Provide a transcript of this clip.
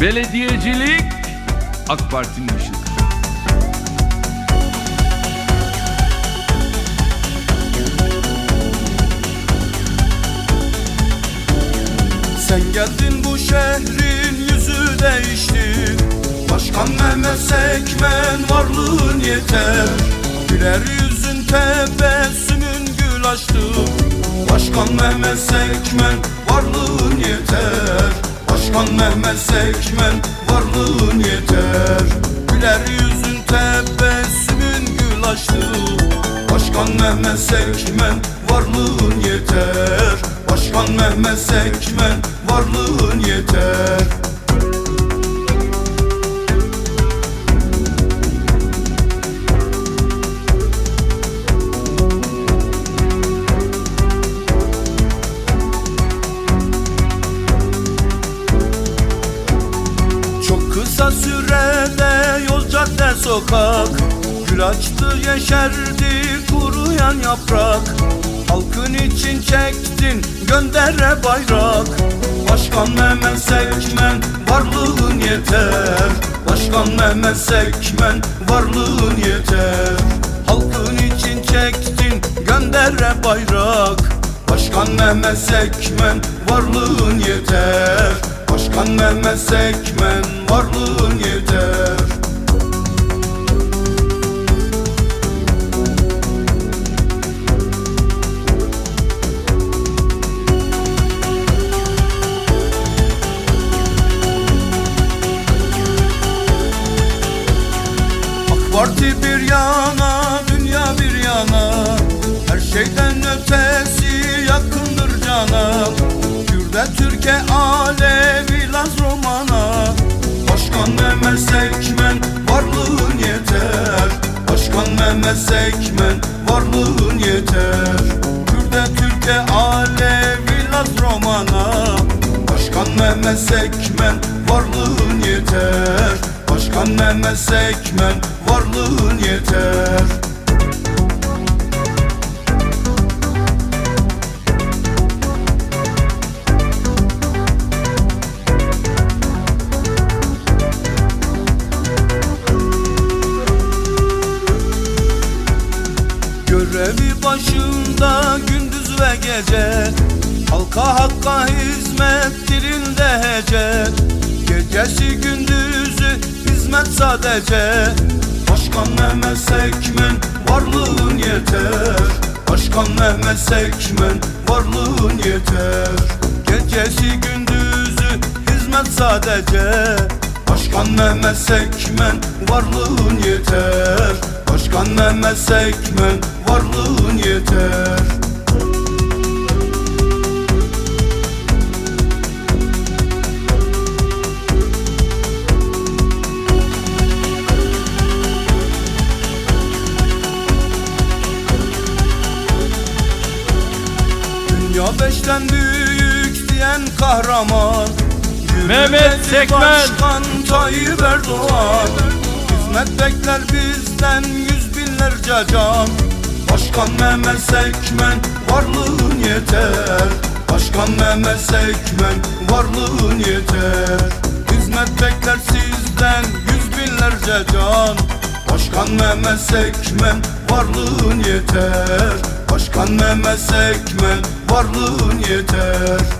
Belediyecilik AK Parti'nin işidir. Sen geldin bu şehrin yüzü değişti. Başkan Mehmet Sekmen varlığın yeter. Güler yüzün tebessümün gül açtı. Başkan Mehmet Sekmen varlığın yeter Başkan Mehmet Sekmen varlığın yeter. Güler yüzün tebessümün gül açtı Başkan Mehmet Sekmen varlığın yeter. Başkan Mehmet Sekmen varlığın yeter sürede yol cadde sokak. Gül açtı yeşerdi kuruyan yaprak. Halkın için çektin göndere bayrak. Başkan Mehmet Sekmen varlığın yeter. Başkan Mehmet Sekmen varlığın yeter. Halkın için çektin göndere bayrak. Başkan Mehmet Sekmen varlığın yeter Başkan Mehmet Sekmen varlığın yeter. AK Parti bir yana, dünya bir yana. Her şeyden ötesi yakındır cana Başkan Mehmet Sekmen varlığın yeter. Kürde Türkiye Alevi Laz Romana. Başkan Mehmet Sekmen varlığın yeter. Başkan Mehmet Sekmen varlığın yeter Görevi başında gündüz ve gece. Halka hakka hizmet dilinde hece. Gecesi gündüzü hizmet sadece. Başkan Mehmet Sekmen varlığın yeter. Başkan Mehmet Sekmen varlığın yeter. Gecesi gündüzü hizmet sadece. Başkan Mehmet Sekmen varlığın yeter Başkan Mehmet Sekmen varlığın yeter Dünya beşten büyük diyen kahraman Mehmet Sekmen. Başkan Tayyip Erdoğan Hizmet bekler bizden yüz binlerce can. Başkan Mehmet Sekmen varlığın yeter. Başkan Mehmet Sekmen varlığın yeter. Hizmet bekler sizden yüz binlerce can. Başkan Mehmet Sekmen varlığın yeter. Başkan Mehmet Sekmen varlığın yeter